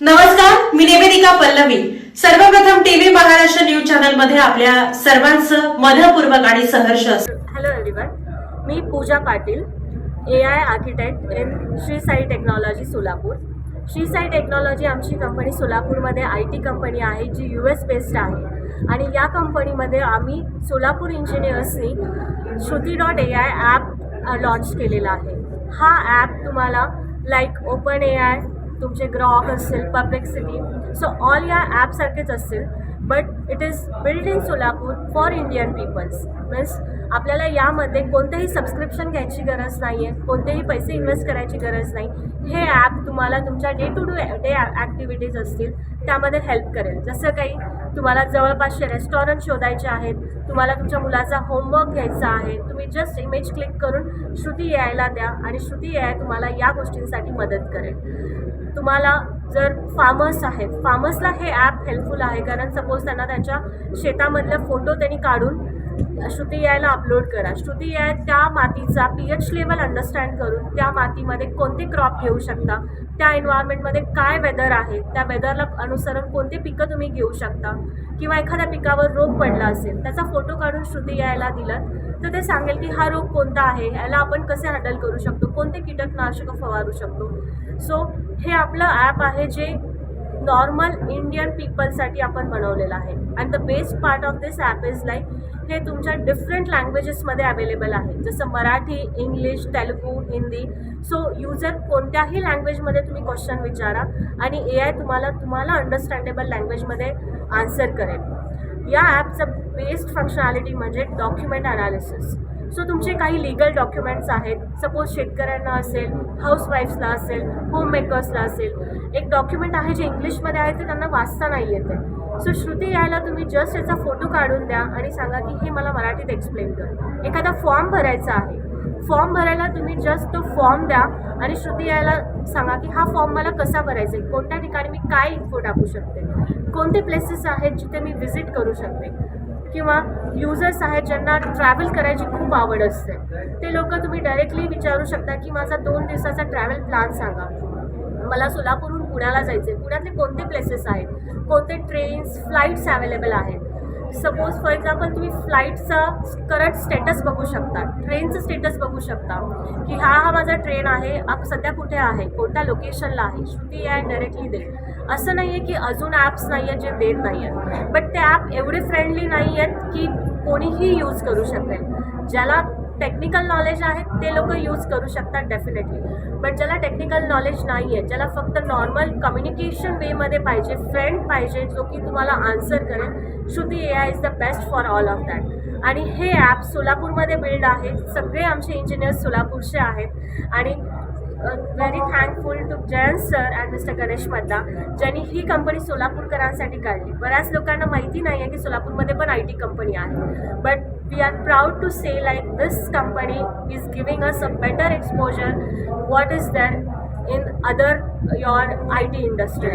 नमस्कार मी निवेदिका पल्लवी. सर्वप्रथम TV Maharashtra news चॅनलमध्ये आपल्या सर्वांचं मनपूर्वक आणि सहर्ष hello everyone me Pooja Patil A I architect in Shri Sai technology Solapur. Shri Sai technology आमची कंपनी सोलापूरमध्ये आय टी कंपनी आहे जी यू एस बेस्ड आहे. आणि या कंपनीमध्ये आम्ही Solapur इंजिनियर्सनी Shruti dot A I app launch केलेला आहे. हा ॲप तुम्हाला लाईक ओपन ए आय तुमचे ग्रॉक असेल पब्लिक्सिटी सो ऑल या ॲपसारखेच असतील but it is build in Solapur for Indian peoples means आपल्याला यामध्ये कोणतेही सबस्क्रिप्शन घ्यायची गरज नाही आहे कोणतेही पैसे इन्व्हेस्ट करायची गरज नाही. हे ॲप तुम्हाला तुमच्या day to day day activities असतील त्यामध्ये हेल्प करेल. जसं काही तुम्हाला जवळपासचे रेस्टॉरंट शोधायचे आहेत तुम्हाला तुमच्या मुलाचा होमवर्क घ्यायचा आहे तुम्ही जस्ट इमेज क्लिक करून श्रुती यायला द्या आणि श्रुती याय तुम्हाला या गोष्टींसाठी मदत करेल. तुम्हाला जर फार्मर्स आहेत फार्मर्सला हे ॲप हेल्पफुल आहे. कारण सपोज त्यांना त्यांच्या शेतामधले फोटो त्यांनी काढून श्रुती यायला अपलोड करा. श्रुती याय त्या मातीचा पी एच लेवल अंडरस्टँड करून त्या मातीमध्ये कोणते क्रॉप घेऊ शकता? त्या एन्व्हायरमेंटमध्ये काय वेदर आहे? त्या वेदरला अनुसरून कोणते पिकं तुम्ही घेऊ शकता? किंवा एखाद्या पिकावर रोग पडला असेल. त्याचा फोटो काढून श्रुती यायला दिलं तर ते सांगेल की हा रोग कोणता आहे? याला आपण कसे हँडल करू शकतो? कोणते कीटकनाशकं फवारू शकतो? सो हे आपलं ॲप आहे जे नॉर्मल इंडियन पीपलसाठी आपण बनवलेलं आहे. And the best part of this app is like हे तुमच्या डिफरंट लँग्वेजेसमध्ये अवेलेबल आहे. जसं Marathi English Telugu Hindi so user कोणत्याही लँग्वेजमध्ये तुम्ही क्वेश्चन विचारा. आणि ए आय तुम्हाला तुम्हाला अंडरस्टँडेबल लँग्वेजमध्ये आन्सर करेल. या ॲपचं बेस्ट फंक्शनॅलिटी म्हणजे डॉक्युमेंट अनालिसिस सो तुमचे काही लिगल डॉक्युमेंट्स आहेत. सपोज शेतकऱ्यांना असेल हाऊसवाईफ्सला असेल होममेकर्सला असेल. एक डॉक्युमेंट आहे जे इंग्लिशमध्ये आहे ते त्यांना वाचता नाही येते सो श्रुती यायला तुम्ही जस्ट याचा फोटो काढून द्या आणि सांगा की हे मला मराठीत एक्सप्लेन कर. एखादा फॉर्म भरायचा आहे. फॉर्म भरायला तुम्ही जस्ट तो फॉर्म द्या आणि श्रुती यायला सांगा की हा फॉर्म मला कसा भरायचा आहे? कोणत्या ठिकाणी मी काय इन्फो टाकू शकते? कोणते प्लेसेस आहेत जिथे मी व्हिजिट करू शकते? किंवा युजर्स आहेत ज्यांना ट्रॅव्हल करायची खूप आवड असते. ते लोक तुम्ही डायरेक्टली विचारू शकता की माझा दोन दिवसाचा ट्रॅव्हल प्लॅन सांगा. मला सोलापूरहून पुण्याला जायचं आहे पुण्यातले कोणते प्लेसेस आहेत? कोणते ट्रेन्स फ्लाईट्स अवेलेबल आहेत? सपोज फॉर एक्झाम्पल तुम्ही फ्लाईटचा करंट स्टेटस बघू शकता ट्रेनचं स्टेटस बघू शकता की हा हा माझा ट्रेन आहे आप सध्या कुठे आहे कोणत्या लोकेशनला आहे श्रुती या डायरेक्टली देईल असं नाही आहे की अजून ॲप्स नाही आहेत जे देत नाही आहेत बट ते ॲप एवढे फ्रेंडली नाही आहेत की कोणीही यूज करू शकेल. ज्याला टेक्निकल नॉलेज आहे ते लोक यूज करू शकतात डेफिनेटली बट ज्याला टेक्निकल नॉलेज नाही आहे ज्याला फक्त नॉर्मल कम्युनिकेशन वेमध्ये पाहिजे फ्रेंड पाहिजे जो की तुम्हाला आन्सर करेल Shruti A I is the best for all of that आणि हे ॲप सोलापूरमध्ये बिल्ड आहे सगळे आमचे इंजिनियर्स सोलापूरचे आहेत. आणि very thankful to Jayant sir and mister Ganesh Madda ज्यांनी ही कंपनी सोलापूरकरांसाठी काढली. बऱ्याच लोकांना माहिती नाही आहे की सोलापूरमध्ये पण आय टी कंपनी आहे. But we are proud to say like this company is giving us a better exposure what is there in other your I T industries